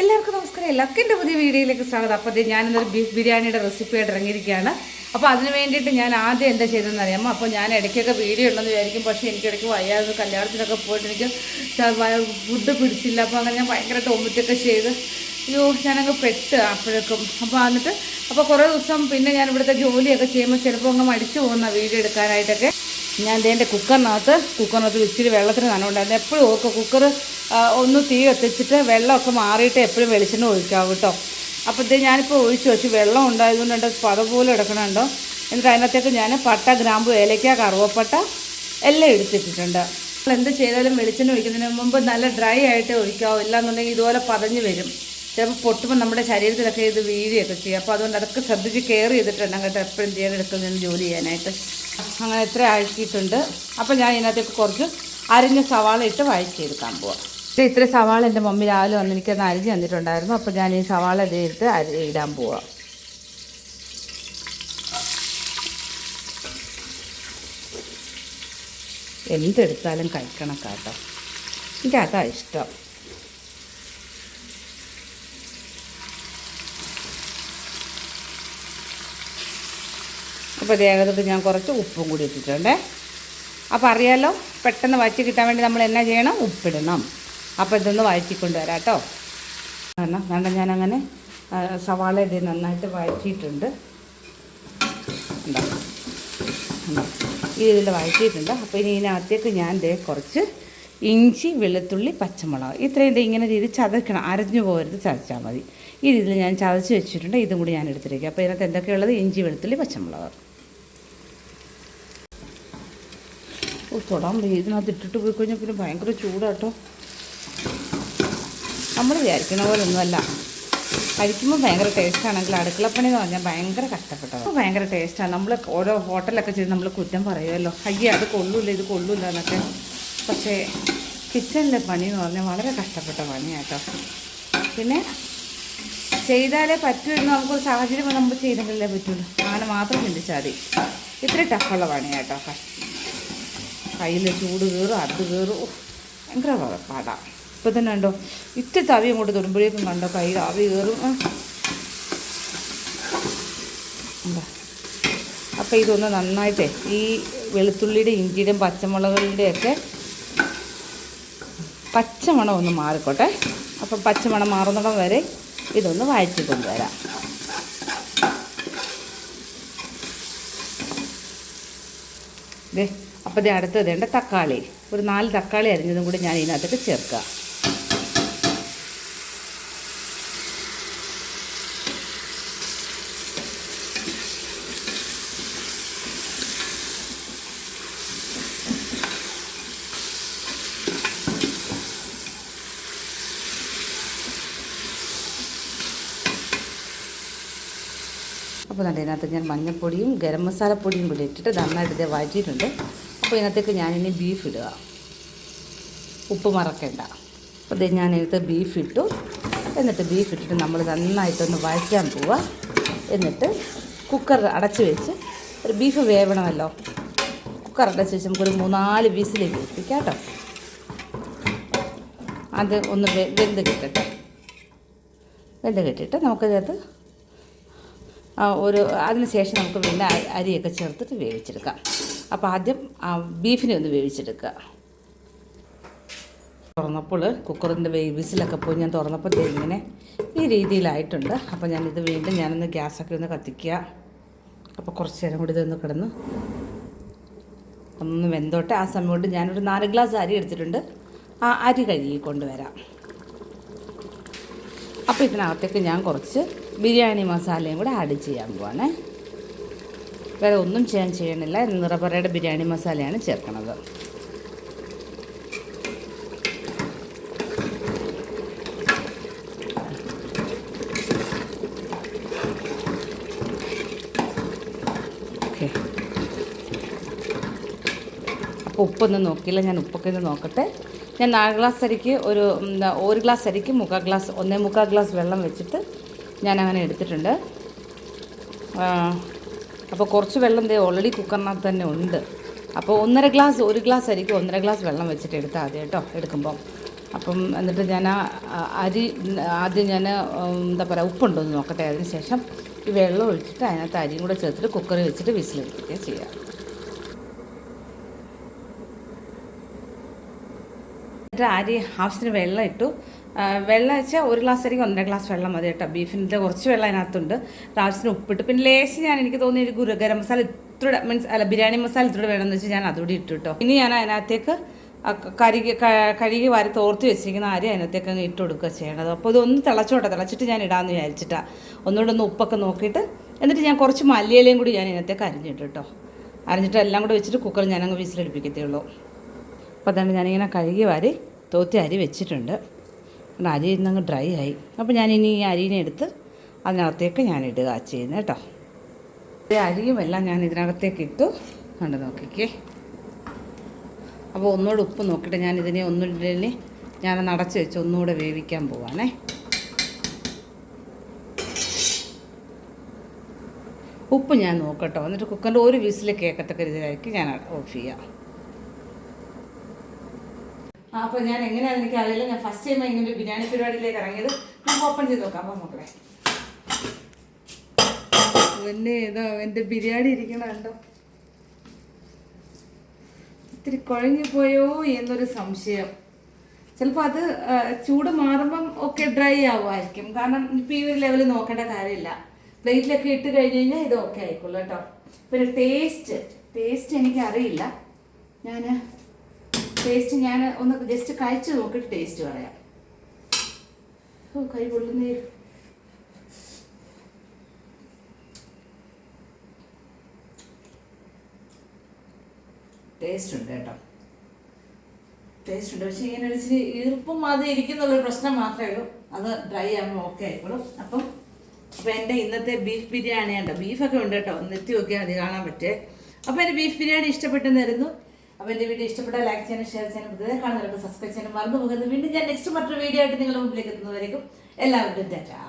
എല്ലാവർക്കും നമസ്കാരം. ലക്കിന്റെ പുതിയ വീഡിയോയിലേക്ക് സ്വാഗതം. അപ്പോൾ ഞാനിന്നൊരു ബീഫ് ബിരിയാണിയുടെ റെസിപ്പി ആയിട്ട് ഇറങ്ങിയിരിക്കുകയാണ്. അപ്പോൾ അതിന് വേണ്ടിയിട്ട് ഞാൻ ആദ്യം എന്താ ചെയ്തതെന്ന് അറിയാമോ? അപ്പോൾ ഞാൻ ഇടയ്ക്കൊക്കെ വീഡിയോ ഉണ്ടെന്ന് വിചാരിക്കും. പക്ഷേ എനിക്ക് ഇടയ്ക്ക് വയ്യാതെ കല്യാണത്തിനൊക്കെ പോയിട്ട് എനിക്ക് ഫുഡ് പിടിച്ചില്ല. അപ്പോൾ അങ്ങനെ ഞാൻ ഭയങ്കരമായിട്ട് ഒമിറ്റൊക്കെ ചെയ്ത് അയ്യോ ഞാനങ്ങ് പെട്ട് അപ്പോഴേക്കും. അപ്പോൾ എന്നിട്ട് അപ്പോൾ കുറേ ദിവസം പിന്നെ ഞാൻ ഇവിടുത്തെ ജോലിയൊക്കെ ചെയ്യുമ്പോൾ ചിലപ്പോൾ അങ്ങ് മടിച്ചു പോകുന്ന വീഡിയോ എടുക്കാനായിട്ടൊക്കെ. ഞാൻ ദേ എന്റെ കുക്കറിനകത്ത് കുക്കറിനകത്ത് ഇച്ചിരി വെള്ളത്തിന് നനവുണ്ടായിരുന്നു എപ്പോഴും ഓക്കെ കുക്കർ ഒന്ന് തീ കത്തിച്ചിട്ട് വെള്ളമൊക്കെ മാറിയിട്ട് എപ്പോഴും വെളിച്ചെണ്ണ ഒഴിക്കാവും കേട്ടോ. അപ്പോൾ ഇതേ ഞാനിപ്പോൾ ഒഴിച്ചു വെച്ച് വെള്ളം ഉണ്ടായതുകൊണ്ട് പത പോലെ എടുക്കണുണ്ടോ എന്നിട്ട് അതിനകത്തേക്ക് ഞാൻ പട്ട ഗ്രാമ്പു ഏലയ്ക്ക കറുവപ്പട്ട എല്ലാം എടുത്തിട്ടിട്ടുണ്ട്. എന്ത് ചെയ്താലും വെളിച്ചെണ്ണ ഒഴിക്കുന്നതിന് മുമ്പ് നല്ല ഡ്രൈ ആയിട്ട് ഒഴിക്കാവോ. ഇല്ലാന്നുണ്ടെങ്കിൽ ഇതുപോലെ പതഞ്ഞ് വരും. ചിലപ്പോൾ പൊട്ടുമ്പോൾ നമ്മുടെ ശരീരത്തിലൊക്കെ ഇത് വീഴുകയൊക്കെ ചെയ്യും. അപ്പോൾ അതുകൊണ്ട് അതൊക്കെ ശ്രദ്ധിച്ച് കെയർ ചെയ്തിട്ടുണ്ടെങ്കിൽ എപ്പോഴും ചെയ്യാൻ എടുക്കുന്നതിന് ജോലി ചെയ്യാനായിട്ട്. അങ്ങനെ എത്ര ആക്കിയിട്ടുണ്ട്. അപ്പോൾ ഞാൻ ഇതിനകത്തേക്ക് കുറച്ച് അരിഞ്ഞ സവാള ഇട്ട് വഴറ്റിയെടുക്കാൻ പോവാം. ഇത് ഇത്ര സവാള എന്റെ മമ്മി രാവിലെ വന്ന് എനിക്കൊന്ന് അരിഞ്ഞ് തന്നിട്ടുണ്ടായിരുന്നു. അപ്പോൾ ഞാൻ ഈ സവാള ഇത് എടുത്ത് അരി ഇടാൻ പോവാം. എന്തെടുത്താലും കഴിക്കണം കേട്ടോ. എനിക്ക് അതാ ഇഷ്ടം. ദേഹത്തോട്ട് ഞാൻ കുറച്ച് ഉപ്പും കൂടി ഇട്ടിട്ടുണ്ടേ. അപ്പോൾ അറിയാലോ പെട്ടെന്ന് വഴറ്റി കിട്ടാൻ വേണ്ടി നമ്മൾ എന്നാ ചെയ്യണം? ഉപ്പിടണം. അപ്പോൾ ഇതൊന്ന് വഴറ്റിക്കൊണ്ട് വരാം കേട്ടോ. കാരണം കാരണം ഞാനങ്ങനെ സവാള ഇത് നന്നായിട്ട് വഴറ്റിയിട്ടുണ്ട്. ഈ ഇതിൽ വഴറ്റിയിട്ടുണ്ട്. അപ്പോൾ ഇനി ഇതിനകത്തേക്ക് ഞാൻ ദേ കുറച്ച് ഇഞ്ചി വെളുത്തുള്ളി പച്ചമുളക് ഇത്രയും ദേ ഇങ്ങനെ രീതി ചതക്കണം. അരഞ്ഞു പോകരുത് ചതച്ചാൽ മതി. ഈ രീതിയിൽ ഞാൻ ചതച്ച് വെച്ചിട്ടുണ്ട്. ഇതും കൂടി ഞാൻ എടുത്തിരിക്കുക അപ്പോൾ ഇതിനകത്ത് എന്തൊക്കെയുള്ളത് ഇഞ്ചി വെളുത്തുള്ളി പച്ചമുളക് ഓ തൊടാൻ വയ്യ. ഇതിനകത്ത് ഇട്ടിട്ട് പോയി കഴിഞ്ഞാൽ പിന്നെ ഭയങ്കര ചൂടാട്ടോ. നമ്മൾ വിചാരിക്കുന്ന പോലെ ഒന്നുമല്ല കഴിക്കുമ്പോൾ ഭയങ്കര ടേസ്റ്റാണെങ്കിൽ അടുക്കളപ്പണി എന്ന് പറഞ്ഞാൽ ഭയങ്കര കഷ്ടപ്പെട്ടത്. ഭയങ്കര ടേസ്റ്റാണ് നമ്മൾ ഓരോ ഹോട്ടലൊക്കെ ചെയ്ത് നമ്മൾ കുറ്റം പറയുമല്ലോ അയ്യേ അത് കൊള്ളൂല ഇത് കൊള്ളൂല എന്നൊക്കെ. പക്ഷേ കിച്ചണിലെ പണി എന്ന് പറഞ്ഞാൽ വളരെ കഷ്ടപ്പെട്ട പണിയാട്ടോ. പിന്നെ ചെയ്താലേ പറ്റൂ എന്ന് നമുക്കൊരു സാഹചര്യം നമുക്ക് ചെയ്തെങ്കിലേ പറ്റുള്ളൂ. അങ്ങനെ മാത്രം ചിന്തിച്ചാൽ മതി. ഇത്ര ടഫുള്ള പണിയാട്ടോ. കയ്യിൽ ചൂട് കയറും അത് കയറും. ഭയങ്കര പാ- പാടാ ഇപ്പം തന്നെ കണ്ടോ ഇറ്റ തവി അങ്ങോട്ട് തൊടുമ്പോഴേക്കും കണ്ടോ കൈ ആവി കയറും. എന്താ അപ്പം ഇതൊന്ന് നന്നായിട്ടേ ഈ വെളുത്തുള്ളിയുടെ ഇഞ്ചിയുടെയും പച്ചമുളകളുടെയൊക്കെ പച്ചമണം ഒന്ന് മാറിക്കോട്ടെ. അപ്പം പച്ചമണം മാറുന്നിടം വരെ ഇതൊന്ന് വഴറ്റി കൊണ്ടുവരാം. ദേ അപ്പോൾ ഇത് അടുത്തത് വേണ്ട തക്കാളി. ഒരു നാല് തക്കാളി അരിഞ്ഞതും കൂടി ഞാൻ ഇതിനകത്തേക്ക് ചേർക്കുക. അപ്പോൾ അതിനകത്ത് ഞാൻ മഞ്ഞൾപ്പൊടിയും ഗരം മസാലപ്പൊടിയും കൂടി ഇട്ടിട്ട് നന്നായിട്ട് ഇത് വഴറ്റിയിട്ടുണ്ട്. അപ്പോൾ ഇതിനകത്തേക്ക് ഞാനിനി ബീഫ് ഇടുക. ഉപ്പ് മറക്കണ്ട. അപ്പോൾ ഇത് ഞാൻ ഇതിനകത്ത് ബീഫ് ഇട്ടു. എന്നിട്ട് ബീഫ് ഇട്ടിട്ട് നമ്മൾ നന്നായിട്ടൊന്ന് വഴറ്റാൻ പോവുക എന്നിട്ട് കുക്കർ അടച്ച് വെച്ച് ഒരു ബീഫ് വേവണമല്ലോ. കുക്കർ അടച്ച് വെച്ച് നമുക്കൊരു മൂന്നാൽ വിസിലേക്ക് വെപ്പിക്കാം കേട്ടോ. അത് ഒന്ന് വെന്ത് കിട്ടട്ടെ. വെന്ത് കിട്ടിയിട്ട് നമുക്കതിനകത്ത് ഒരു അതിന് ശേഷം നമുക്ക് പിന്നെ അരിയൊക്കെ ചേർത്തിട്ട് വേവിച്ചെടുക്കാം. അപ്പോൾ ആദ്യം ബീഫിനെ ഒന്ന് വേവിച്ചെടുക്കുക. തുറന്നപ്പോൾ കുക്കറിന്റെ വിസിലൊക്കെ പോയി ഞാൻ തുറന്നപ്പോൾ ഇങ്ങനെ ഈ രീതിയിലായിട്ടുണ്ട്. അപ്പോൾ ഞാനിത് വീണ്ടും ഞാനൊന്ന് ഗ്യാസൊക്കെ ഒന്ന് കത്തിക്കുക. അപ്പോൾ കുറച്ച് നേരം കൂടി ഇതൊന്ന് കിടന്ന് ഒന്ന് വെന്തോട്ടെ. ആ സമയം കൊണ്ട് ഞാനൊരു നാല് ഗ്ലാസ് അരി എടുത്തിട്ടുണ്ട്. ആ അരി കഴുകി കൊണ്ടുവരാം. അപ്പോൾ ഇതിനകത്തേക്ക് ഞാൻ കുറച്ച് ബിരിയാണി മസാലയും കൂടെ ആഡ് ചെയ്യാൻ പോവാണേ. വേറെ ഒന്നും ചെയ്യാൻ ചെയ്യണില്ല. നിറപറയുടെ ബിരിയാണി മസാലയാണ് ചേർക്കുന്നത് അപ്പോൾ ഉപ്പൊന്നും നോക്കിയില്ല. ഞാൻ ഉപ്പൊക്കെ ഒന്ന് നോക്കട്ടെ. ഞാൻ നാല് ഗ്ലാസ് അരിക്ക് ഒരു ഒരു ഗ്ലാസ് അരിക്ക് മുക്കാൽ ഗ്ലാസ് ഒന്നേ മുക്കാൽ ഗ്ലാസ് വെള്ളം വെച്ചിട്ട് ഞാൻ അങ്ങനെ എടുത്തിട്ടുണ്ട് അപ്പോൾ കുറച്ച് വെള്ളം ദേ ഓൾറെഡി കുക്കറിനകത്ത് തന്നെ ഉണ്ട്. അപ്പോൾ ഒന്നര ഗ്ലാസ് ഒരു ഗ്ലാസ് ആയിരിക്കും ഒന്നര ഗ്ലാസ് വെള്ളം വെച്ചിട്ട് എടുത്താൽ മതി കേട്ടോ എടുക്കുമ്പോൾ അപ്പം എന്നിട്ട് ഞാൻ ആ അരി ആദ്യം ഞാൻ എന്താ പറയുക ഉപ്പുണ്ടോ എന്ന് നോക്കട്ടെ. അതിന് ശേഷം ഈ വെള്ളം ഒഴിച്ചിട്ട് അതിനകത്ത് അരിയും കൂടെ ചേർത്തിട്ട് കുക്കറിൽ വെച്ചിട്ട് വിസിലെടുക്കുകയും ചെയ്യാം. എന്നിട്ട് അരി ആവശ്യത്തിന് വെള്ളം ഇട്ടു. ആ, വെള്ളം വെച്ചാൽ ഒരു ഗ്ലാസ് അരിക്ക് ഒന്നര ഗ്ലാസ് വെള്ളം മതി കേട്ടോ. ബീഫിന്റെ കുറച്ച് വെള്ളം അതിനകത്തുണ്ട്. ആവശ്യത്തിന് ഉപ്പിട്ട് പിന്നെ ലേശം ഞാൻ എനിക്ക് തോന്നിയ ഒരു ഗുരു മസാല ഇത്രൂടെ മീൻസ് അല്ല ബിരിയാണി മസാല ഇത്രൂടെ വേണമെന്ന് വെച്ചാൽ ഞാൻ അതുകൂടി ഇട്ടു കേട്ടോ. ഇനി ഞാൻ അതിനകത്തേക്ക് കരുകി കഴുകി വാരി തോർത്ത് വെച്ചിരിക്കുന്ന അരി അതിനകത്തേക്ക് അങ്ങ് ഇട്ട് കൊടുക്കുക ചെയ്യണത്. അപ്പോൾ ഇതൊന്ന് തിളച്ചോട്ടെ. തിളച്ചിട്ട് ഞാൻ ഇടാമെന്ന് വിചാരിച്ചിട്ടാണ് ഒന്നുകൂടെ ഒന്ന് ഉപ്പൊക്കെ നോക്കിയിട്ട് എന്നിട്ട് ഞാൻ കുറച്ച് മല്ലിയിലയും കൂടി ഞാൻ ഇതിനകത്തേക്ക് അരിഞ്ഞിട്ട് കേട്ടോ. അരിഞ്ഞിട്ട് എല്ലാം കൂടി വെച്ചിട്ട് കുക്കർ ഞാനങ്ങ് വിസിലടിപ്പിക്കത്തേ ഉള്ളൂ. അപ്പോൾ അതാണ് ഞാനിങ്ങനെ കഴുകി വാരി തോത്തി അരി വെച്ചിട്ടുണ്ട്. കാരണം അരി ഇന്നങ്ങ് ഡ്രൈ ആയി. അപ്പോൾ ഞാനിനി ഈ അരിനെ എടുത്ത് അതിനകത്തേക്ക് ഞാൻ ഇടുക ചെയ്യുന്നത് കേട്ടോ അരിയും എല്ലാം ഞാൻ ഇതിനകത്തേക്ക് ഇട്ടു. കണ്ട് നോക്കിക്കേ. അപ്പോൾ ഒന്നുകൂടെ ഉപ്പ് നോക്കിയിട്ട് ഞാൻ ഇതിനെ ഒന്നുകൂടെ ഞാൻ അടച്ച് വെച്ച് ഒന്നുകൂടെ വേവിക്കാൻ പോവാണേ. ഉപ്പ് ഞാൻ നോക്കട്ടോ. എന്നിട്ട് കുക്കറിന്റെ ഒരു വിസിൽ കേൾക്കത്തക്ക രീതിയിലായിരിക്കും ഞാൻ ഓഫ് ചെയ്യാം. അപ്പോൾ ഞാൻ എങ്ങനെയാണെന്ന് എനിക്ക് അറിയില്ല ഞാൻ ഫസ്റ്റ് ടൈം ഇങ്ങനെ ഒരു ബിരിയാണി പരിപാടിയിലേക്ക് ഇറങ്ങിയത്. നമുക്ക് ഓപ്പൺ ചെയ്ത് നോക്കാം. മക്കളെ പിന്നെ ഏതോ എന്റെ ബിരിയാണി ഇരിക്കണുണ്ടോ ഇത്തിരി കുഴഞ്ഞു പോയോ എന്നൊരു സംശയം. ചിലപ്പോൾ അത് ചൂട് മാറുമ്പം ഒക്കെ ഡ്രൈ ആവുമായിരിക്കും. കാരണം ഇപ്പം ഈ ഒരു ലെവലിൽ നോക്കേണ്ട കാര്യമില്ല. പ്ലേറ്റിലൊക്കെ ഇട്ട് കഴിഞ്ഞ് കഴിഞ്ഞാൽ ഇത് ഓക്കെ ആയിക്കോളൂ കേട്ടോ. പിന്നെ ടേസ്റ്റ് ടേസ്റ്റ് എനിക്കറിയില്ല. ഞാൻ ടേസ്റ്റ് ഞാൻ ഒന്ന് ജസ്റ്റ് കഴിച്ചു നോക്കിയിട്ട് ടേസ്റ്റ് പറയാം. ഓ കൈ പൊള്ളുന്നേ. ടേസ്റ്റ് ഉണ്ട് കേട്ടോ. ടേസ്റ്റ് ഉണ്ട്. പക്ഷേ ഇങ്ങനെ ഒരു ഈർപ്പം അത് ഇരിക്കുന്നുള്ളൊരു പ്രശ്നം മാത്രമേ ഉള്ളൂ. അത് ഡ്രൈ ആകുമ്പോൾ ഓക്കെ ആയിക്കോളും. അപ്പം അപ്പം എന്റെ ഇന്നത്തെ ബീഫ് ബിരിയാണി ഉണ്ടോ ബീഫൊക്കെ ഉണ്ട് കേട്ടോ. നെത്തി നോക്കിയാൽ മതി കാണാൻ പറ്റേ അപ്പോൾ എന്റെ ബീഫ് ബിരിയാണി ഇഷ്ടപ്പെട്ടെന്ന് തരുന്നു അപ്പോൾ എന്റെ വീഡിയോ ഇഷ്ടപ്പെട്ടാൽ ലൈക്ക് ചെയ്യാനും ഷെയർ ചെയ്യാനും പുതിയ കാണുന്നവർക്ക് സബ്സ്ക്രൈബ് ചെയ്യാനും മറന്നു പോകുന്നത് വീണ്ടും ഞാൻ നെക്സ്റ്റ് മറ്റൊരു വീഡിയോ ആയിട്ട് നിങ്ങളുടെ മുമ്പിലേക്ക് എത്തുന്നവരേക്കും എല്ലാവർക്കും ടാറ്റാ.